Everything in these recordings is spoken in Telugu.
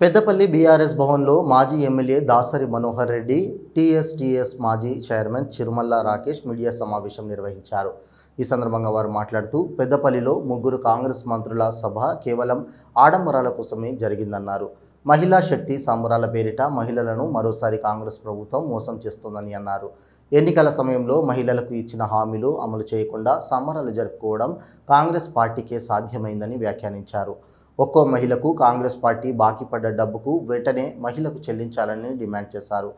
పెద్దపల్లి బీఆర్ఎస్ భవన్లో మాజీ ఎమ్మెల్యే దాసరి మనోహర్ రెడ్డి టీఎస్టీఎస్ మాజీ చైర్మన్ చిరుమల్ల రాకేష్ మీడియా సమావేశం నిర్వహించారు. ఈ సందర్భంగా వారు మాట్లాడుతూ పెద్దపల్లిలో ముగ్గురు కాంగ్రెస్ మంత్రుల సభ కేవలం ఆడంబరాల కోసమే జరిగిందన్నారు. మహిళా శక్తి సంబరాల పేరిట మహిళలను మరోసారి కాంగ్రెస్ ప్రభుత్వం మోసం చేస్తోందని అన్నారు. ఎన్నికల సమయంలో మహిళలకు ఇచ్చిన హామీలు అమలు చేయకుండా సంబరాలు జరుపుకోవడం కాంగ్రెస్ పార్టీకే సాధ్యమైందని వ్యాఖ్యానించారు. ఒక్కో మహిళకు కాంగ్రెస్ పార్టీ బాకీ పడ్డ డబ్బుకు వెంటనే మహిళకు చెల్లించాలని డిమాండ్ చేశారు.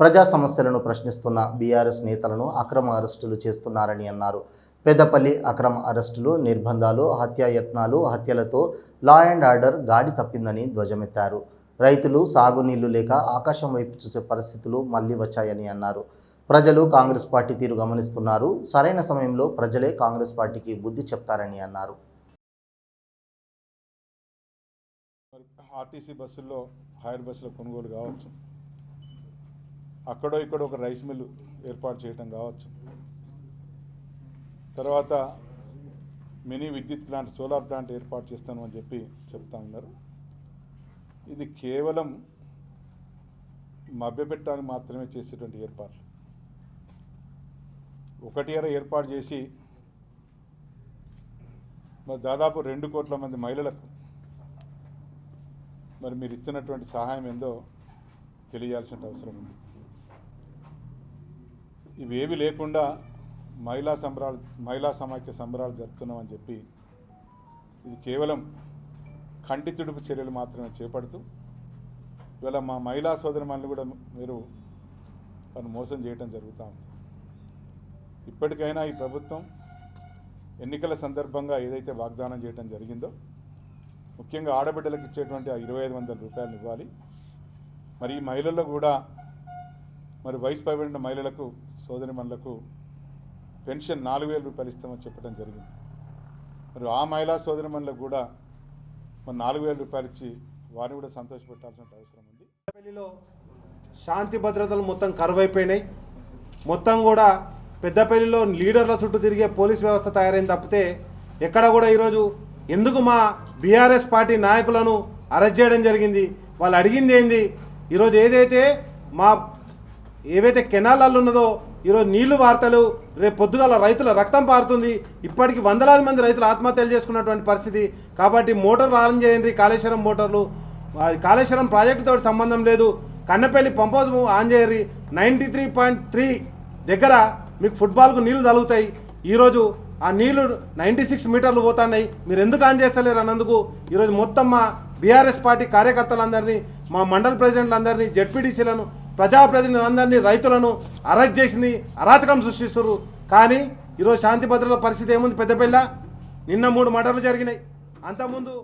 ప్రజా సమస్యలను ప్రశ్నిస్తున్న బీఆర్ఎస్ నేతలను అక్రమ అరెస్టులు చేస్తున్నారని అన్నారు. పెద్దపల్లి అక్రమ అరెస్టులు నిర్బంధాలు హత్యాయత్నాలు హత్యలతో లా అండ్ ఆర్డర్ గాడి తప్పిందని ధ్వజమెత్తారు. రైతులు సాగునీళ్ళు లేక ఆకాశం వైపు చూసే పరిస్థితులు మళ్ళీ వచ్చాయని అన్నారు. ప్రజలు కాంగ్రెస్ పార్టీ తీరు గమనిస్తున్నారు. సరైన సమయంలో ప్రజలే కాంగ్రెస్ పార్టీకి బుద్ధి చెప్తారని అన్నారు. ఆర్టీసీ బస్సుల్లో హైర్ బస్సుల కొనుగోలు కావచ్చు. అక్కడో ఇక్కడో ఒక రైస్ మిల్లు ఏర్పాటు చేయటం కావచ్చు. తర్వాత మినీ విద్యుత్ ప్లాంట్ సోలార్ ప్లాంట్ ఏర్పాటు చేస్తాను అని చెప్పి చెప్తా ఉన్నారు. ఇది కేవలం మభ్యపెట్టడానికి మాత్రమే చేసేటువంటి ఏర్పాట్లు. ఒకటి అర ఏర్పాటు చేసి మరి దాదాపు రెండు కోట్ల మంది మహిళలకు మరి మీరు ఇస్తున్నటువంటి సహాయం ఏందో తెలియాల్సిన అవసరం ఉంది. ఇవేవి లేకుండా మహిళా సంబరాలు మహిళా సమాఖ్య సంబరాలు జరుపుతున్నామని చెప్పి ఇది కేవలం కంటి తుడుపు చర్యలు మాత్రమే చేపడుతూ ఇవాళ మా మహిళా సోదరిమణులు కూడా మీరు తను మోసం చేయటం జరుగుతూ ఉంది. ఇప్పటికైనా ఈ ప్రభుత్వం ఎన్నికల సందర్భంగా ఏదైతే వాగ్దానం చేయడం జరిగిందో ముఖ్యంగా ఆడబిడ్డలకు ఇచ్చేటువంటి ఆ ఇరవై ఐదు వందల రూపాయలు ఇవ్వాలి. మరి ఈ మహిళల్లో కూడా మరి వయసు పైబడిన మహిళలకు సోదరిమణులకు పెన్షన్ నాలుగు వేల రూపాయలు ఇస్తామని చెప్పడం జరిగింది. మరి ఆ మహిళా సోదరిమణులకు కూడా మరి నాలుగు వేల రూపాయలు ఇచ్చి వారిని కూడా సంతోషపెట్టాల్సిన అవసరం ఉంది. పెళ్ళిలో శాంతి భద్రతలు మొత్తం కరువైపోయినాయి. మొత్తం కూడా పెద్దపల్లిలో లీడర్ల చుట్టూ తిరిగే పోలీస్ వ్యవస్థ తయారైంది తప్పితే ఎక్కడ కూడా ఈరోజు ఎందుకు మా బీఆర్ఎస్ పార్టీ నాయకులను అరెస్ట్ చేయడం జరిగింది? వాళ్ళు అడిగింది ఏంది? ఈరోజు ఏదైతే మా ఏవైతే కెనాలల్లో ఉన్నదో ఈరోజు నీళ్ళు వార్తలు రేపు పొద్దుగాల రైతుల రక్తం పారుతుంది. ఇప్పటికి వందలాది మంది రైతులు ఆత్మహత్యలు చేసుకున్నటువంటి పరిస్థితి. కాబట్టి మోటార్లు ఆన్ చేయండి కాళేశ్వరం మోటార్లు. కాళేశ్వరం ప్రాజెక్టుతో సంబంధం లేదు. కన్నపల్లి పంపోజ్ ఆన్ చేయరి నైంటీ త్రీ పాయింట్ త్రీ దగ్గర మీకు ఫుట్బాల్కు నీళ్ళు తగులుతాయి. ఈరోజు ఆ నీళ్ళు నైంటీ సిక్స్ మీటర్లు పోతున్నాయి. మీరు ఎందుకు ఆన్ చేస్తలేరు అన్నందుకు? ఈరోజు మొత్తం మా బీఆర్ఎస్ పార్టీ కార్యకర్తలందరినీ మా మండల ప్రెసిడెంట్లందరినీ జడ్పీటీసీలను ప్రజాప్రతినిధులందరినీ రైతులను అరెస్ట్ చేసి అరాచకం సృష్టిస్తున్నారు కానీ ఈరోజు శాంతి భద్రతల పరిస్థితి ఏముంది పెద్దపెల్ల నిన్న మూడు మర్డర్లు జరిగినాయి. అంతకుముందు